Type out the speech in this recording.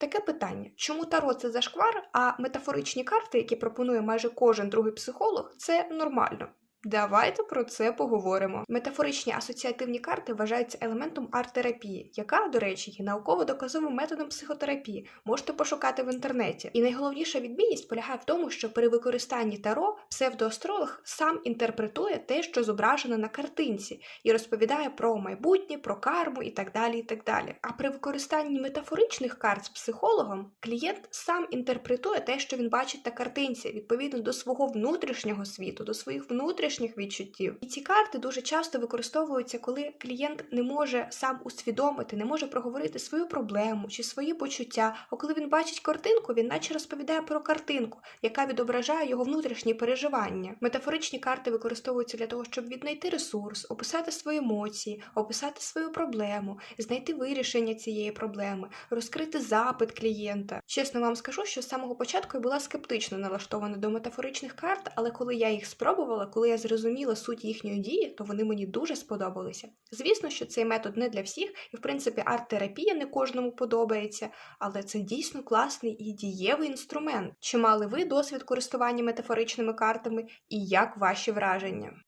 Таке питання: чому таро це зашквар, а метафоричні карти, які пропонує майже кожен другий психолог, це нормально? Давайте про це поговоримо. Метафоричні асоціативні карти вважаються елементом арт-терапії, яка, до речі, є науково доказовим методом психотерапії. Можете пошукати в інтернеті. І найголовніша відмінність полягає в тому, що при використанні таро псевдоастролог сам інтерпретує те, що зображено на картинці, і розповідає про майбутнє, про карму і так далі. І так далі. А при використанні метафоричних карт з психологом клієнт сам інтерпретує те, що він бачить на картинці, відповідно до свого внутрішнього світу, до своїх внутрішніх відчуттів. І ці карти дуже часто використовуються, коли клієнт не може сам усвідомити, не може проговорити свою проблему чи свої почуття. А коли він бачить картинку, він наче розповідає про картинку, яка відображає його внутрішні переживання. Метафоричні карти використовуються для того, щоб віднайти ресурс, описати свої емоції, описати свою проблему, знайти вирішення цієї проблеми, розкрити запит клієнта. Чесно вам скажу, що з самого початку я була скептично налаштована до метафоричних карт, але коли я їх спробувала, коли я зрозуміла суть їхньої дії, то вони мені дуже сподобалися. Звісно, що цей метод не для всіх, і в принципі арт-терапія не кожному подобається, але це дійсно класний і дієвий інструмент. Чи мали ви досвід користування метафоричними картами і як ваші враження?